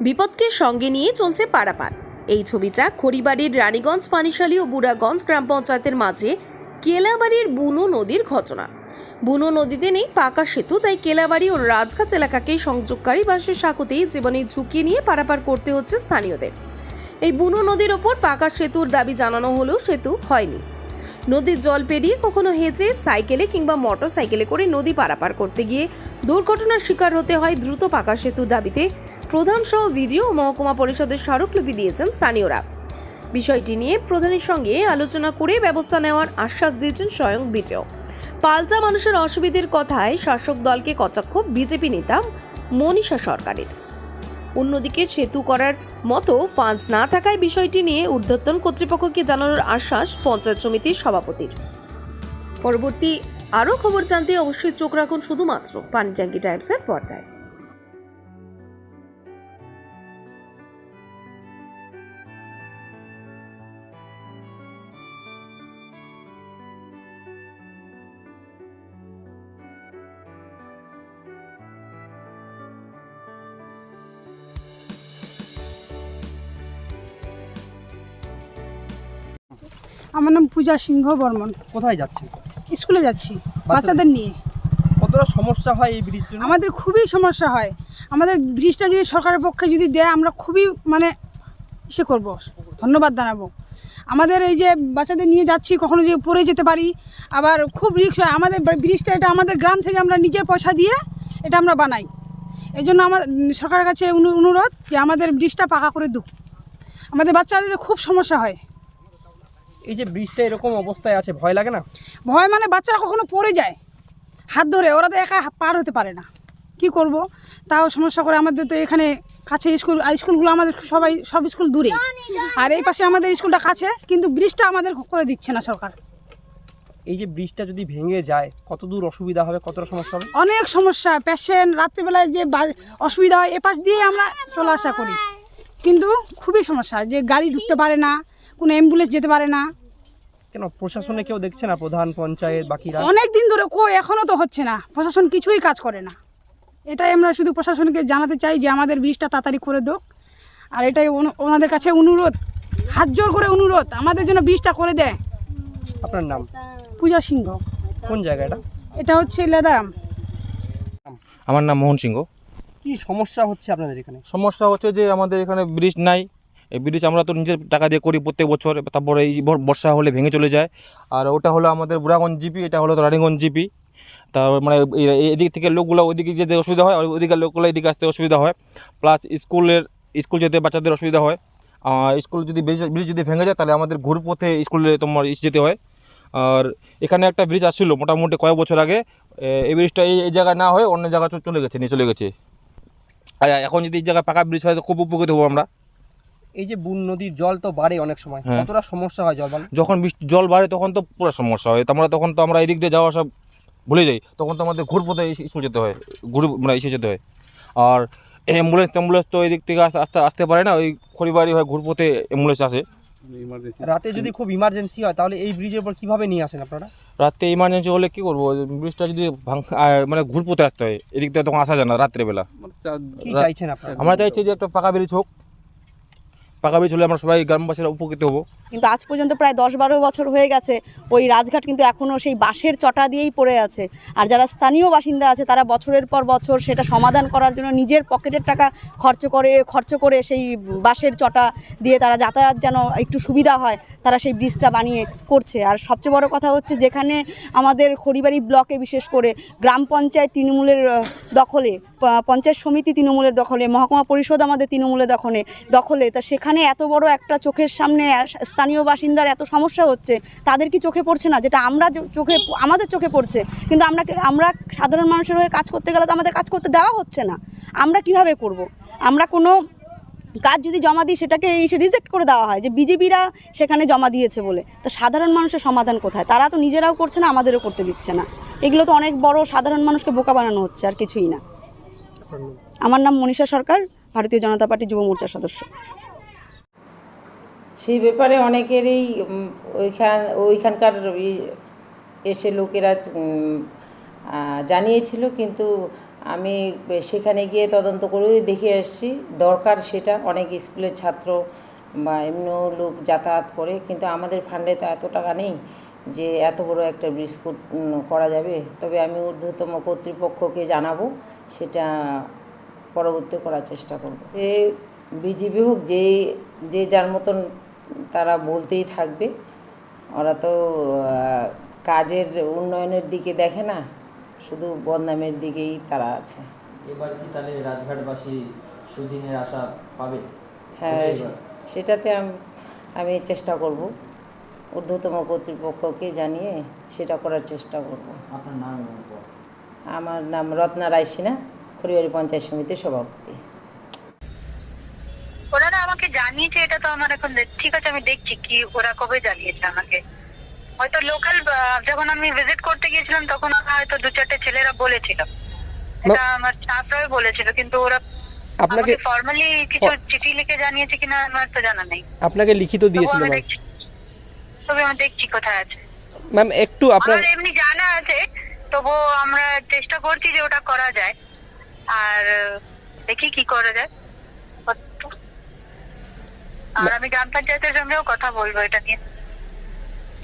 বিপদকে সঙ্গে নিয়ে চলছে পারাপার। এই ছবিটা খড়িবাড়ির রানীগঞ্জ, পানিশালী ও বুড়াগঞ্জ গ্রাম পঞ্চায়েতের মাঝে কেলাবাড়ির বুনো নদীর ঘটনা। বুনো নদীতে নেই পাকা সেতু, তাই কেলাবাড়ি ও রাজগাছ এলাকাকে সংযোগকারী বাসের সাঁকোতেই জীবনের ঝুঁকি নিয়ে পারাপার করতে হচ্ছে স্থানীয়দের। এই বুনো নদীর ওপর পাকা সেতুর দাবি জানানো হলেও সেতু হয়নি। নদীর জল পেরিয়ে কখনো হেঁচে সাইকেলে কিংবা মোটর সাইকেলে করে নদী পারাপার করতে গিয়ে দুর্ঘটনার শিকার হতে হয় দ্রুত পাকা সেতুর দাবিতে। প্রধান সহ ভিডিও ও মহকুমা পরিষদের স্মারকলিপি দিয়েছেন স্থানীয়রা। বিষয়টি নিয়ে প্রধানের সঙ্গে আলোচনা করে ব্যবস্থা নেওয়ার আশ্বাস দিয়েছেন স্বয়ং বিটেও পাল্টা মানুষের অসুবিধের কথায় শাসক দলকে কচাক্ষ বিজেপি নেতা মনীষা সরকারের। অন্যদিকে সেতু করার মতো ফান্ড না থাকায় বিষয়টি নিয়ে ঊর্ধ্বতন কর্তৃপক্ষকে জানানোর আশ্বাস পঞ্চায়েত সমিতির সভাপতির। পরবর্তী আরও খবর জানতে অবশ্যই চোখ রাখুন শুধুমাত্র পানিট্যাঙ্কি টাইমসের পর্দায়। আমার নাম পূজা সিংহ বর্মন কোথায় যাচ্ছে স্কুলে যাচ্ছি বাচ্চাদের নিয়ে। কতটা সমস্যা হয় এই ব্রিজ আমাদের খুবই সমস্যা হয়। আমাদের ব্রিজটা যদি সরকারের পক্ষে যদি দেয় আমরা খুবই মানে ইসে করব। ধন্যবাদ জানাব। আমাদের এই যে বাচ্চাদের নিয়ে যাচ্ছি কখনো যে পড়ে যেতে পারি আবার খুব রিক্স হয়। আমাদের ব্রিজটা এটা আমাদের গ্রাম থেকে আমরা নিজের পয়সা দিয়ে এটা আমরা বানাই। এই জন্য আমার সরকারের কাছে অনু- অনুরোধ যে আমাদের ব্রিজটা পাকা করে দুক আমাদের বাচ্চাদের খুব সমস্যা হয়। এই যে ব্রিজটা এরকম অবস্থায় আছে ভয় লাগে না? ভয় মানে বাচ্চারা কখনো পড়ে যায়। হাত ধরে ওরা তো একা পার হতে পারে না। কি করব? তাও সমস্যা করে আমাদের তো এখানে কাছে স্কুল আর স্কুলগুলো আমাদের সবাই সব স্কুল দূরে। আর এই পাশে আমাদের স্কুলটা কাছে কিন্তু ব্রিজটা আমাদের করে দিচ্ছে না সরকার। এই যে ব্রিজটা যদি ভেঙে যায় কত দূর অসুবিধা হবে কতটা সমস্যা হবে? অনেক সমস্যা। পেশেন্ট রাত্রিবেলায় যে অসুবিধা হয় এপাশ দিয়ে আমরা চলে আসা করি। কিন্তু খুবই সমস্যা যে গাড়ি ঢুকতে পারে না কোনো অ্যাম্বুলেন্স যেতে পারে না। কেন প্রশাসনে কেউ দেখছে না প্রধান পঞ্চায়েত বাকিরা? অনেক দিন ধরে কো এখনও তো হচ্ছে না। প্রশাসন কিছুই কাজ করে না। এটাই আমরা শুধু প্রশাসনকে জানাতে চাই যে আমাদের বীজটা তাড়াতাড়ি করে দোক। আর এটাই ওনাদের কাছে অনুরোধ। হাত জোর করে অনুরোধ আমাদের জন্য বীজটা করে দেয়। আপনার নাম? পূজা সিংহ। কোন জায়গা এটা? এটা হচ্ছে লেদারাম। আমার নাম মোহন সিংহ। কি সমস্যা হচ্ছে আপনাদের এখানে? সমস্যা হচ্ছে যে আমাদের এখানে ব্রিজ নাই। এই ব্রিজ আমরা তো নিজের টাকা দিয়ে করি প্রত্যেক বছর, তারপরে এই বর্ষা হলে ভেঙে চলে যায়। আর ওটা হলো আমাদের বুড়াগঞ্জ জিপি, এটা হলো রানীগঞ্জ জিপি। তা মানে এদিক থেকে লোকগুলো ওইদিকে যেতে অসুবিধা হয়, আর ওইদিকে লোকগুলো এদিকে আসতে অসুবিধা হয়। প্লাস স্কুলের, স্কুল যেতে বাচ্চাদের অসুবিধা হয়। স্কুল যদি ব্রিজ যদি ভেঙে যায়, তাহলে আমাদের ঘুর পথে স্কুলে তোমার ইস যেতে হয়। আর এখানে একটা ব্রিজ আসছিল মোটামুটি কয়েক বছর আগে। এই ব্রিজটা এই এই জায়গায় না হয়ে অন্য জায়গায় চলে গেছে, নিয়ে চলে গেছে। আর এখন যদি এই জায়গায় পাকা ব্রিজ হয়, তো খুব উপকৃত হব আমরা। এই যে বুন নদীর জল তো বাড়ে অনেক সময় হ্যাঁ। কতটা সমস্যা হয় জল যখন বৃষ্টি জল বাড়ে তখন তো পুরো সমস্যা হয় তো আমরা তখন তো আমরা এদিক দিয়ে যাওয়া সব ভুলে যাই তখন তো আমাদের ঘুর পথে স্কুল যেতে হয় ঘুরে মানে এসে যেতে হয়। আর অ্যাম্বুলেন্স ট্যাম্বুলেন্স তো এদিক থেকে আসতে আসতে আসতে পারে না ওই খড়িবাড়ি হয় ঘুর পথে অ্যাম্বুলেন্স আসে। রাতে যদি খুব ইমার্জেন্সি হয় তাহলে এই ব্রিজের উপর কীভাবে নিয়ে আসেন আপনারা? রাতে ইমার্জেন্সি হলে কী করব ব্রিজটা যদি ভাঙ মানে ঘুর পথে আসতে হয় এদিক থেকে তখন আসা যায় না রাত্রেবেলা। আপনারা? আমরা চাইছি যে একটা পাকা ব্রিজ হোক পাকা ব্রিজ আমরা সবাই গ্রামবাসীরা উপকৃত হব। কিন্তু আজ পর্যন্ত প্রায় দশ বারো বছর হয়ে গেছে, ওই রাজঘাট কিন্তু এখনও সেই বাঁশের চটা দিয়েই পড়ে আছে। আর যারা স্থানীয় বাসিন্দা আছে, তারা বছরের পর বছর সেটা সমাধান করার জন্য নিজের পকেটের টাকা খরচ করে খরচ করে সেই বাঁশের চটা দিয়ে তারা যাতায়াত যেন একটু সুবিধা হয়, তারা সেই ব্রিজটা বানিয়ে করছে। আর সবচেয়ে বড় কথা হচ্ছে যেখানে আমাদের খড়িবাড়ি ব্লকে বিশেষ করে গ্রাম পঞ্চায়েত তৃণমূলের দখলে, পঞ্চায়েত সমিতি তৃণমূলের দখলে, মহকুমা পরিষদ আমাদের তৃণমূলের দখলে দখলে, তা সেখানে এত বড় একটা চোখের সামনে স্থানীয় বাসিন্দার এত সমস্যা হচ্ছে তাদের কি চোখে পড়ছে না? যেটা আমরা চোখে আমাদের চোখে পড়ছে কিন্তু আমরা আমরা সাধারণ মানুষের হয়ে কাজ করতে গেলে তো আমাদের কাজ করতে দেওয়া হচ্ছে না। আমরা কীভাবে করব। আমরা কোনো কাজ যদি জমা দিই সেটাকে এসে রিজেক্ট করে দেওয়া হয় যে বিজেপিরা সেখানে জমা দিয়েছে বলে। তো সাধারণ মানুষের সমাধান কোথায়? তারা তো নিজেরাও করছে না আমাদেরও করতে দিচ্ছে না। এগুলো তো অনেক বড় সাধারণ মানুষকে বোকা বানানো হচ্ছে আর কিছুই না। আমার নাম মনীষা সরকার ভারতীয় জনতা পার্টি যুব মোর্চার সদস্য। সেই ব্যাপারে অনেকেরই ওইখান, ওইখানকার এসে লোকেরা জানিয়েছিল, কিন্তু আমি সেখানে গিয়ে তদন্ত করেও দেখে এসেছি দরকার সেটা, অনেক স্কুলের ছাত্র বা এমনিও লোক যাতায়াত করে, কিন্তু আমাদের ফান্ডে তো এত টাকা নেই যে এত বড় একটা বিস্কুট করা যাবে। তবে আমি ঊর্ধ্বতম কর্তৃপক্ষকে জানাব, সেটা পরবর্তী করার চেষ্টা করব। যে বিজেপি হোক, যে যে যার মতন তারা বলতেই থাকবে। ওরা তো কাজের উন্নয়নের দিকে দেখে না শুধু বদনামের দিকেই তারা আছে। এবার কি তাহলে রাজঘাটবাসী সুদিনের আশা পাবে? হ্যাঁ সেটাতে আমি চেষ্টা করব। ঊর্ধ্বতম কর্তৃপক্ষকে জানিয়ে সেটা করার চেষ্টা করব। আপনার নাম আমার নাম রত্না রায় রায়সিনা খড়িবাড়ি পঞ্চায়েত সমিতির সভাপতি। জানিয়েছে এটা তো আমার এখন ঠিক আছে আমি দেখছি কি ওরা কবে জানিয়েছে আমাকে। হয়তো লোকাল যখন আমি ভিজিট করতে গিয়েছিলাম তখন হয়তো দু চারটে ছেলেরা বলেছিল। এটা আমার ছাত্রই বলেছিল কিন্তু ওরা আপনাকে ফর্মালি কিছু চিঠি লিখে জানিয়েছে কিনা আমার তো জানা নেই। আপনাকে লিখিত তবু দিয়েছিল ম্যাম দেখছি। তবে আমি দেখছি কোথায় আছে। ম্যাম একটু আপনার এমনি জানা আছে তবু আমরা চেষ্টা করছি যে ওটা করা যায়। আর দেখি কি করা যায়। আর আমি গ্রাম পঞ্চায়েতের সঙ্গেও কথা বলব এটা নিয়ে